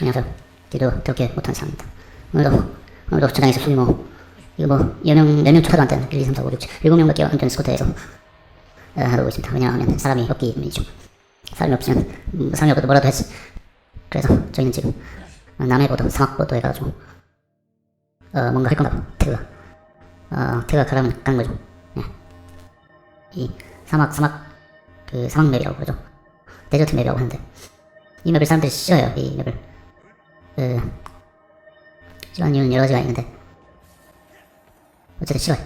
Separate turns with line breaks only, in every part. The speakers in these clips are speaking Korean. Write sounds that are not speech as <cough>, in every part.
안녕하세요. 뒤도 더럽게 못하는 사람입니다. 오늘도, 오늘도 저장에서 숨이 뭐, 이거 뭐, 여명, 몇명 초타도 안 되는 1, 2, 3, 4, 5, 6, 7, 7명 밖에 안 되는 스쿼트에서 어, 하고 있습니다. 왜냐하면 사람이 없기 때문이죠. 사람이 없으면, 음, 사람이 없어도 뭐라도 했지. 그래서 저희는 지금 어, 남해보도, 사막보도 해가지고, 어, 뭔가 할 건가 봐. 태그가. 어, 태그가 가라면 가는 거죠. 예. 이 사막, 사막, 그 사막 맵이라고 그러죠. 데저트 맵이라고 하는데, 이 맵을 사람들이 싫어해요, 이 맵을. 그, 싫어하는 이유는 여러 가지가 있는데, 어쨌든 싫어해.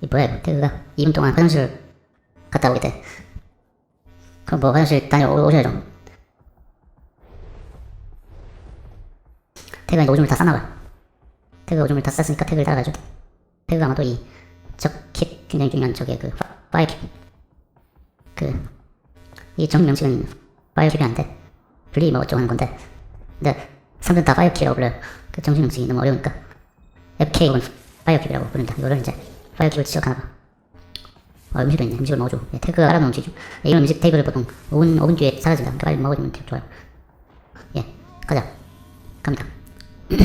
이 뭐야, 이거. 태그가 2분 동안 화장실을 갔다 오겠대. 그럼 뭐 화장실 다녀오셔야죠. 태그가 이제 오줌을 다 쌌나봐. 태그가 오줌을 다 쌌으니까 태그를 따라가죠. 태그가 아마도 이, 적킥 굉장히 중요한 저게 그, 파- 파이킥. 그, 이 정식 명칭은 파이어킥이 아닌데, 분리 뭐 어쩌고 하는 건데, 근데 사람들은 다 파이어킥이라고 불러요. 그 명칭이 너무 어려우니까. FK 혹은 파이어킥이라고 부른다. 이거를 이제 파이어킥을 지적하나 봐. 아, 음식도 있네. 음식을 먹어줘. 예, 태그가 알아놓은 음식이죠. 예, 이런 음식 테이블을 보통 5분, 5분 뒤에 사라진다. 그러니까 빨리 먹어주면 좋아요. 예, 가자. 갑니다. <clears throat>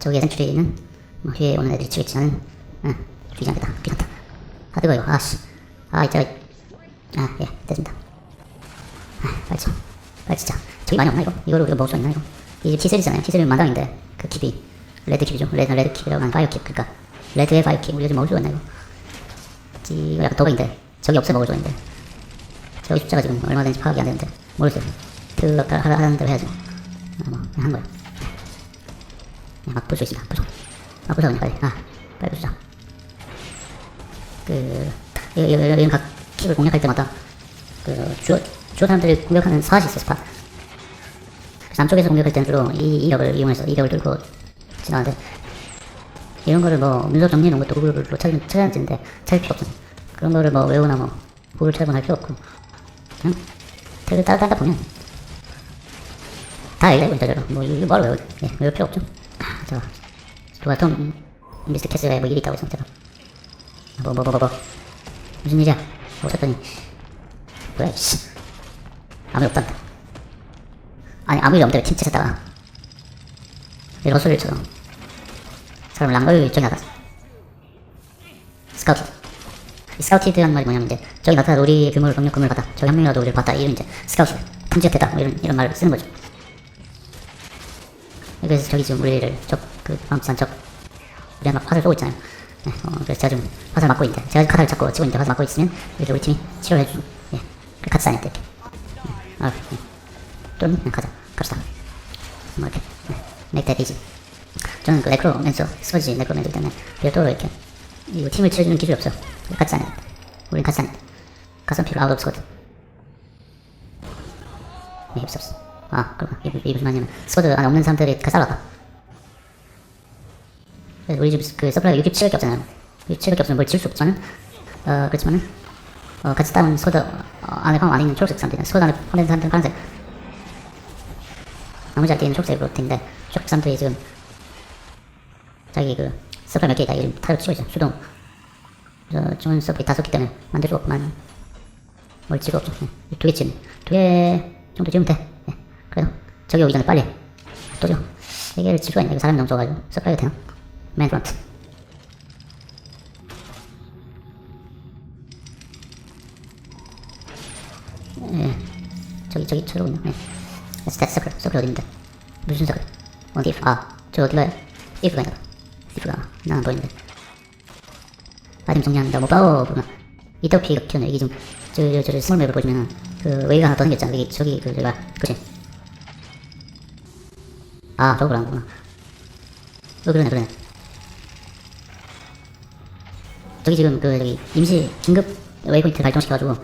저기에 센츄리는 뭐 위에 오는 애들이 치겠지만은 응, 죽이지 않겠다. 괜찮다. 아 뜨거워요. 아씨. 아 이제가 아 예, 됐습니다. 아, 빨리 쳐. 빨리 진짜. 저기 많이 없나 이거? 이거로 우리가 먹을 수 있나 이거? 이게 T3잖아요. T3는 만당인데 그 킵이 레드 킵이죠. 레드 레드 킵이라고 하는 파이어 킵. 그러니까 레드의 파이어 킵 우리가 좀 먹을 수가 있나 이거? 지- 이거 약간 도박인데 저기 없어 먹을 수 있는데 저기 숫자가 지금 얼마든지 파악이 안 되는데 모르겠어요. 그거 하라 하는 대로 해야죠. 아, 뭐 그냥 한 거예요. 그냥 막 부수 있습니다. 부수. 아 부수 그냥 빨리. 아 빨리 부수자. 그 이- 이- 이- 이런 각 킵을 공략할 때마다 그 주어 주어 사람들이 공격하는 사앗이 있어요. 스팟. 남쪽에서 공격할 때는 주로 이 이력을 이용해서 이력을 뚫고 지나가는데 이런 거를 뭐 문서 정리해 놓은 것도 구글로 찾으면 찾아야 되는데 찾을 필요 없어. 그런 거를 뭐 외우나 뭐 구글 찾아보나 할 필요 없고 그냥 태그 따라 따다 보면 다 알려요 문자대로. 뭐 이거 뭐하러 외워? 예, 외울 필요 없죠. 아, 저 누가 톰 미스터 캐스에 뭐 일이 있다고 했어 제가. 뭐 뭐 뭐뭐 뭐, 무슨 일이야? 오셨더니 뭐야 씨 아무 일 없단다. 아니 아무 일 없는데 왜팀 찾았다가 이런 헛소리를 쳐서 사람을 랑걸 저기 나갔어. 스카우트. 이 스카우티드라는 말이 뭐냐면 이제 저기 나타나 우리 규모를 병력 금을 받아. 저기 한 명이라도 우리를 봤다. 이런 이제 스카우트. 탐지가 됐다. 뭐 이런 이런 말을 쓰는 거죠. 그래서 저기 지금 우리를 적그 방치한 적 우리 막 화살 쏘고 있잖아요. 네, 어, 그래서 제가 지금 화살 맞고 있는데 제가 카드를 잡고 치고 있는데 화살 맞고 있으면 이렇게 우리 팀이 치료를 해주고 예, 그 같이 때 이렇게. 네, 아, 네. 좀 그냥 가자. 갑시다. 뭐 이렇게 네, that easy. 저는 그 네크로맨서 스퍼지 네크로맨서기 때문에 별도로 이렇게 이거 팀을 치러주는 기술이 없어요. 같이 다녀. 우린 같이. 가슴 필요 아무도 없거든. 네, 없어 없어. 아. 이게, 이게 무슨 말이냐면 스쿼드 안에 없는 사람들이 같이 살아가. 우리 집 그 서플라이 67개밖에 없잖아요. 67개밖에 없으면 뭘 지을 수 없지만은 어 그렇지만은 어 같이 따온 스쿼드 어, 안에 포함 안에 있는 초록색 사람들은 스쿼드 안에 포함된 사람들은 파란색. 나머지 할때 있는 초록색으로 된데 초록색 사람들이 지금 자기 그 서플라이 몇개 있다 이거 타로 치고 있어 수동 그래서 좋은 서플이 다섯 개 때문에 만들 수 없구만 뭘 지가 없죠 네. 두개 치면 두개 정도 지으면 돼 네. 그래요 저기 오기 전에 빨리 또 줘. 세 개를 칠 수가 있네 사람이 너무 적어가지고 서플라이가 되나? 맨 프론트 예 저기 저기 저러고 있네 네. 스탯 서클 서클 있는데? 무슨 서클 어디 아저 어디 가요? if가 있나 if가 나안 보이는데. 아님 정리한다 뭐 파워구나. 이터피 키우는 이게 좀저저 저 스몰 맵을 보시면은 그 웨이가 하나 더 생겼잖아. 여기 저기 그 저가 그치? 아 저거 그런구나. 어 그러네 그러네. 저기 지금 그 저기 임시 긴급 웨이포인트 발동시켜가지고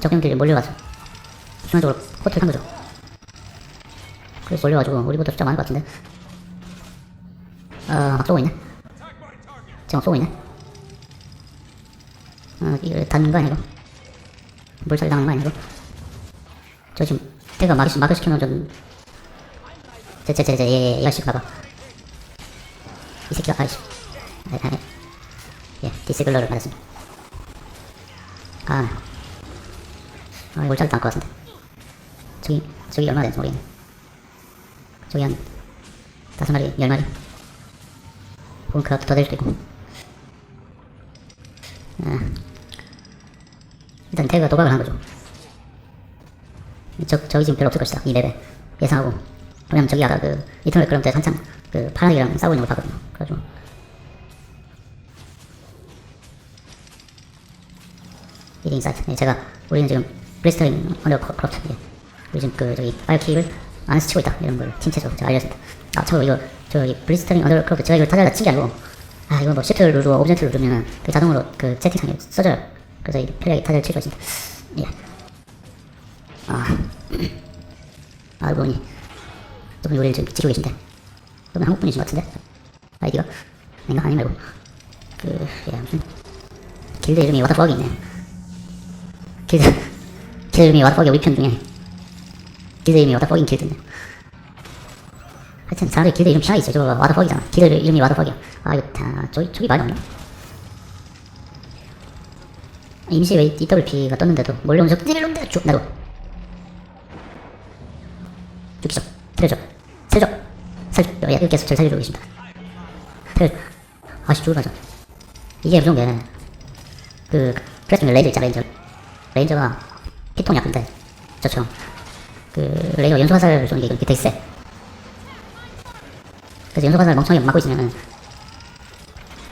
적병들이 몰려가서 순간적으로 코트를 한 거죠 그래서 몰려가지고 우리보다 숫자 많을 것 같은데. 어막 쏘고 있네. 지금 막 쏘고 있네. 어 이거 닿는 거 이거 물살 당하는 거 이거 저 지금 태가 마크, 마크 시켜놓은 좀 제제제제 예 예 이 아저씨 봐봐. 이 새끼가 아이씨. 아, 아, 예 디스글러를 받았습니다. 아. 아, 이걸 잘당것 같은데. 저기 저기 얼마 되는지 모르겠네 저기 한 다섯 마리, 열 마리. 혹은 그것도 더될 수도 있고. 아, 일단 태그가 도박을 한 거죠. 저, 저기 지금 별로 없을 것이다. 이 맵에. 예상하고. 왜냐면 저기 아까 그, 이터널 그럼 때 한참 그 파랑이랑 싸우고 있는 걸 봤거든요. 그래가지고. 이게 인사이트. 예, 제가, 우리는 지금 브리스터링 언더크로프트. 예. 우리 지금 그, 저기, 파이어키를 안에서 치고 있다. 이런 걸 팀체적으로 제가 알려줬습니다. 아, 저 이거, 저기, 브리스터링 언더크로프트. 제가 이걸 타자다 친게 아니고, 아, 이거 뭐 시프트를 누르고 오브젝트를 누르면은 그 자동으로 그 채팅창에 써져요. 그래서 이 편리하게 타자를 칠수 있습니다. 예. 아, 아, 이분이, 이분이 우리를 지금 지키고 계신데. 이분 한국 분이신 것 같은데? 아이디가? 아닌가? 아니 말고. 그, 예, 아무튼. 길드 이름이 워터fog이 있네요. 길드, 길드 이름이 워터fog이 우리 편 중에. 길드 이름이 워터fog인 길드네. 하여튼, 사람들이 길드 이름 있어요. 저거 워터fog이잖아. 길드 이름이 워터fog이야. 아, 이거 다, 저기, 저기 말이 없네. 임시 왜 EWP가 떴는데도 몰려오면서 찌르는데 쭉 나도. 죽이죠. 때려줘. 살려줘. 살려줘 야, 여기서 절 살려주고 계십니다. 살려줘 아씨 죽을 맞아 이게 무서운 게그 프레스 레인저 있잖아 레인저. 레인저가 피통이 아픈데. 저처럼 그 레이저 연소 화살 쏘는 게 이렇게 세 그래서 연소 화살 멍청하게 맞고 있으면은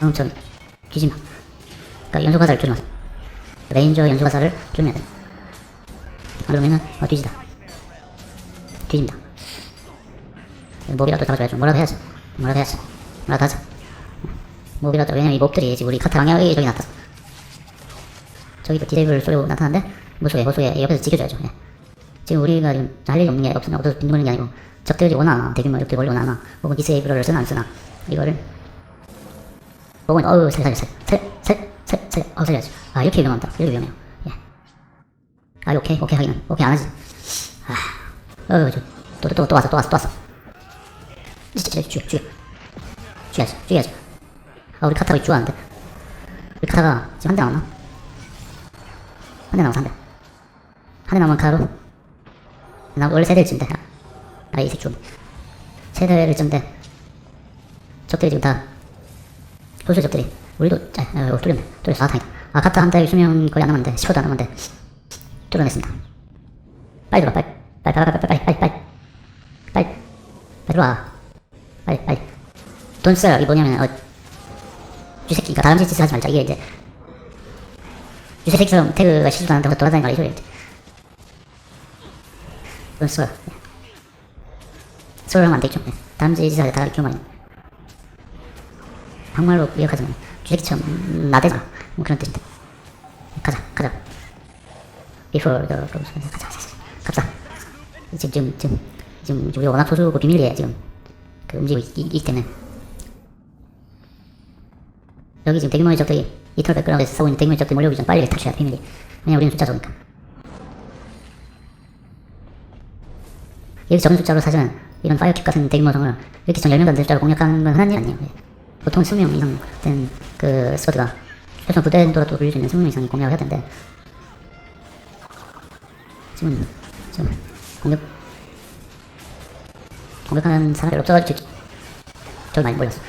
엄청 뒤집마 그러니까 연소 화살 조심하세요 레인저 연소 화살을 조심해야 돼. 안 그러면은 어, 뒤지다. 뒤집니다. 몹이라도 잡아줘야죠. 뭐라도 해야죠. 뭐라도 해야죠. 뭐라도 하자. 몹이라도 왜냐면 이 몹들이 지금 우리 방향에 저기 나타서 저기도 디레이블 쏘려고 나타나는데 무소에 무소에 옆에서 지켜줘야죠. 예. 지금 우리가 지금 할 일이 없는 게 없으면 없어서 빈둥거리는 게 아니고 안 와. 대규모 몰려오나 안 와. 혹은 디세이블을 쓰나 안 쓰나 이거를 혹은 어우 살살살살살살 어 살려야지. 아 이렇게 위험합니다. 이렇게 위험해요. 예. 아 오케이 오케이 하기는 오케이 안 하지. 아, 어또또 또 또 왔어 또 왔어 또 왔어. 진짜 죽여 죽여 죽여야지 죽여야지. 아 우리 카타가 죽었는데 우리 카타가 지금 한 대 나왔나? 한 대 나왔어 한 대. 나오면 카로. 나 원래 세 대일쯤데. 아 이새 죽. 세 대일쯤데. 적들이 지금 다 소수 적들이 우리도 짜, 어, 뚫렸네. 뚫렸어. 아, 다행이다. 아, 카타 한달 수명 거의 안 남았는데, 10초도 안 남았는데, 뚫어냈습니다. 빨리 들어와, 빨리. 빨리, 빨리, 빨리, 빨리, 빨리, 빨리. 빨리. 빨리 들어와. 빨리, 빨리. 돈 써요. 이게 뭐냐면, 어, 쥐새끼, 그러니까 다른 짓 하지 말자. 이게 이제, 쥐새끼처럼 태그가 시지도 않는다고 돌아다니는 거라, 이 소를 하면 안 되죠. 네. 다른 짓 하지 다 이렇게 말이야. 한말로 기억하자면 쥐새끼처럼 나대자. 뭐 그런 뜻인데. 가자 가자. Before the close 가자 가자 갑자 지금 지금 지금 지금 우리 워낙 소수고 비밀리에 지금. 그 움직이고 있기 때문에. 여기 지금 대규모의 적들이 이털 백그라운드에서 싸우고 있는 대규모의 적들이 몰려오기 전 빨리 탈출해야 돼 비밀리 왜냐면 우리는 숫자 적으니까 여기 적은 숫자로 사실은 이런 파이어킥 같은 대규모 정을 이렇게 전 10명 된 숫자로 공략하는 건 흔한 일 아니에요. 예. 보통 20명 이상 된그 스쿼드가 최소한 부대 정도라도 돌릴 수 있는 20명 이상이 공략을 해야 되는데 지금 지금 공격 공격하는 사람이 없어가지고 저기 많이 몰렸어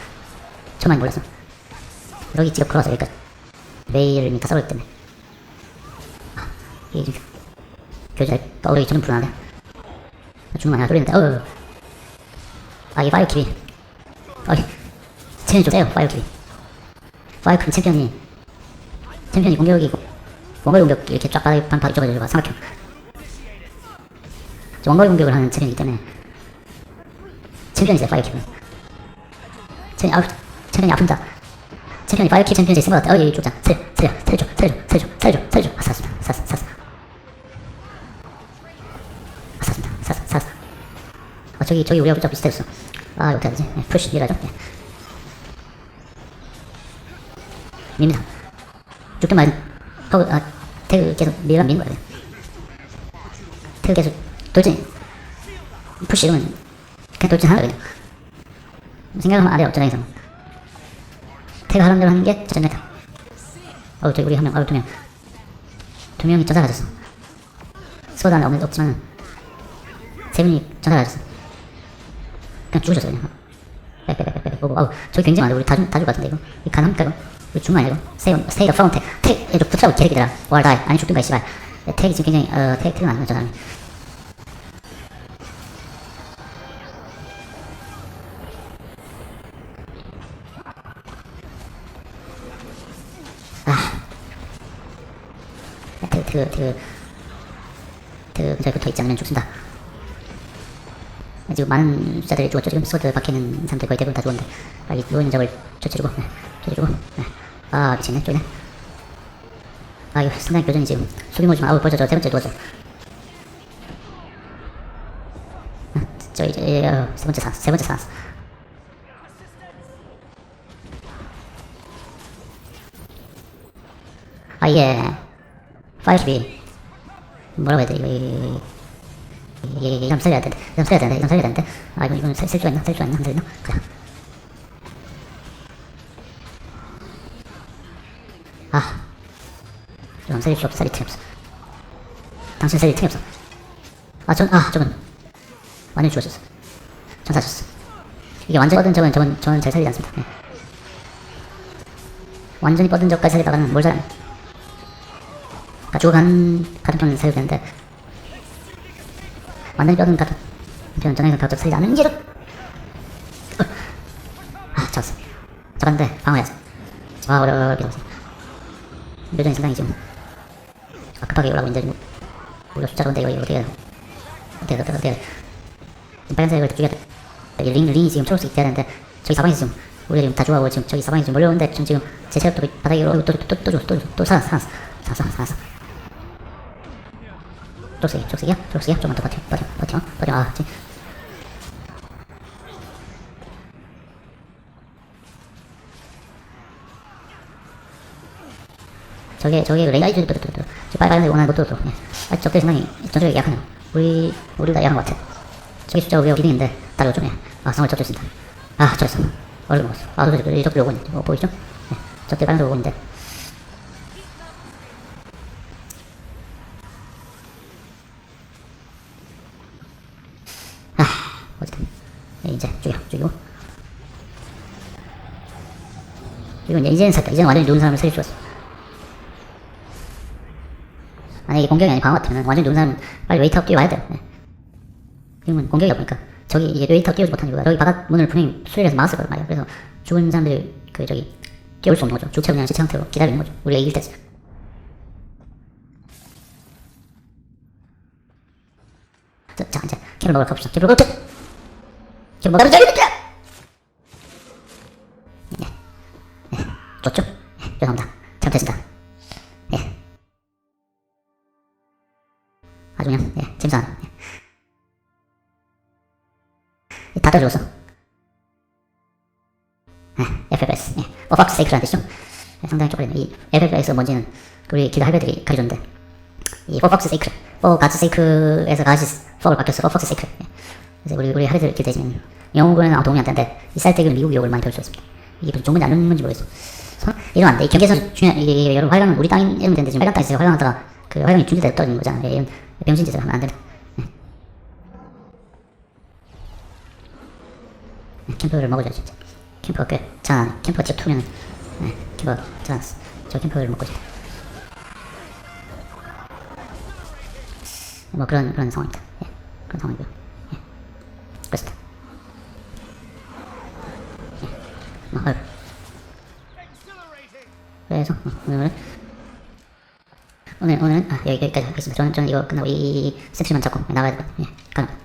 저 많이 몰렸어 여기 지금 걸어서 여기까지. 매일 다 싸울 때문에. 아, 지금 교재 떠오르기 전은 불안하네 주문 많이 돌리는데. 어우 아이 파이어킬이 어이 챔피언이 좀 세요 파이어킬이 파이어킬 챔피언이 챔피언이 공격이고 원거리 공격 이렇게 쫙 바닥에 있어가지고 삼각형. 저 원거리 공격을 하는 챔피언이기 때문에 챔피언이 세요 파이어킬은 챔피언이 아우 챔피언이 아픈다. 챔피언이 파이어킬 챔피언이 있은 것 같아. 어이 쫓자. 살려 살려 살려줘 살려줘 살려줘 살려줘 아샀습니다 샀어 샀어 아 샀습니다 샀어 샀어 어 저기 저기 우리하고 좀 비슷했어 아 어떡하지 네, 푸시 밀어줘 네. 밉니다. 죽든 말든 허그 아 태그 계속 밀면 미는 거야. 태그 계속 돌진 푸시 이러면 그냥 돌진하는 거야 그냥. 생각하면 안 해요 전장에서. 태그 하는 대로 하는 게 전장이다. 어우 저기 우리 한 명, 어우 두 명. 두 명이 전사 가졌어. 스쿼드 안에 없, 없지만 세 분이 전사 가졌어. 그냥 죽으셨어요 그냥 아우 저기 굉장히 많아 우리 다줄 다줄 것 같은데 이거 이 가능합니까 이거 이거 죽는 거 아니야 이거 세이 세이 더 프론트 택 이거 붙잡고 개새끼들아 월 다이 아니 죽든가 이 씨발 택이 지금 굉장히 어 택, 택은 안 사람이 아 태그 태그 태그 근처에 붙어 있지 않으면 죽습니다 지금 많은 숫자들이 죽었죠. 지금 스쿼드 박히는 사람들 거의 대부분 다 죽었는데 빨리 누워있는 적을 조치르고 네, 조치르고 네. 아 미치네 쪼네 아 이거 상당히 교전이 지금 수비모지만 아우 벌써 저세 번째 누웠죠 아, 저 이제 어, 세 번째 살았어 세 번째 살았어 아 이게 파이브이 뭐라고 해야 돼? 이거 이거 이름 살려야 되는데 이름 살려야 되는데 이름 살려야 되는데. 아 이거 이건 살 수가 있나? 살 수가 있나? 안 되나? 그래 아. 이건 살릴 수 없어 살릴 틈이 없어. 당신 살릴 틈이 없어. 아 전 아 저건 완전 죽었었어. 전 사셨어. 이게 완전히 뻗은 적은 저건 저는 잘 살리지 않습니다. 네. 완전히 뻗은 적까지 살리다가는 뭘 살아요 그러니까 죽어간 가슴편은 살려야 되는데 완전히 뼈든 가도 저는 전에서 벽적 살리지 않은 이제로 아 잡았어 잡았는데 방어해야지 아 어려워게 없어 묘전이 상당히 지금 아, 급하게 올라오고 있는데 지금 우리가 숫자가 근데 이거 이거 어떻게 해야 돼 어떻게 어떻게 빨간색을 죽여야 돼 링, 링이 지금 초록색이 돼야 되는데 저기 사방에서 지금 우리가 지금 다 죽어가고 지금 저기 사방에 지금 몰려오는데 지금 지금 제 체력도 바닥에 또또또또또또 살았어 살았어 살았어 살았어 초록색이야 초록색이야 초록색이야 좀만 더 버텨 버텨 버텨. 버텨 아 지금 저게 저게 그 레이저 또 또또. 빨간색 원하는 것도 또 예. 아 적들 상당히 전적이 약하네요. 우리 우리가 약한 것 같아. 저기 숫자가 우리가 기능인데 따로 좀 예. 아 성을 적줬습니다. 아 적었어. 얼른 먹었어. 아 저기 저기 적들 어, 보이죠? 예. 적들 빨간색 있는데 아 어쨌든 예, 이제 죽여 죽이고 이건 이제는 샀다. 이제는 완전히 누운 사람을 수 있어. 만약에 공격이 아니라 방어 같으면 완전히 누운 사람은 빨리 웨이트업 뛰어와야 돼요 네. 지금은 공격이다 보니까 저기 이게 웨이트업 뛰어오지 못한 이유가 여기 바닥 문을 분명히 수리해서 막았을 거란 말이야. 그래서 죽은 사람들이 그 저기 뛰어올 수 없는 거죠. 주체 그냥 시체 상태로 기다리는 거죠. 우리가 이길 때지 자, 자 이제 캠을 먹으러 가봅시다. 캠을 먹으러 캠을 먹으러 가봅 예. 다 떨어졌어 예, FFS 예. 어박스 세이크라는 뜻이죠. 예, 상당히 쪽팔리네 이 FFS 뭔지는 우리 기도 할배들이 가르쳐줬는데 이 포박스 세이크 포 가츠 세이크에서 가지 포를 바뀌었어. 포박스 세이크 예. 그래서 우리 우리 할배들 기대지면 영어는 아무 도움이 안 되는데 이 쌀때기는 미국 욕을 많이 있습니다. 이게 무슨 건지 안 건지 모르겠어. 서- 이러면 안돼. 경계선 중요한 이게 여러분 활강은 우리 땅이 이러면 되는데 지금 활강 땅에서 활강하다가 그 활강이 떨어지는 거잖아. 예, 이런 병신 짓을 하면 안 된다 캠프를 먹어줘야지 진짜 캠프가 꽤 자, 캠프가 집 투면 네, 캠프가 자, 저 캠프를 먹고 싶다 뭐 그런 그런 상황입니다. 예, 그런 상황이고요. 예, 그렇습니다. 예, 뭐, 아이고. 그래서 어, 오늘 오늘 오늘 아 여기 여기까지 하겠습니다. 저는 저는 이거 끝나고 이, 이 센트리만 잡고 나가야 되거든요. 예, 가능.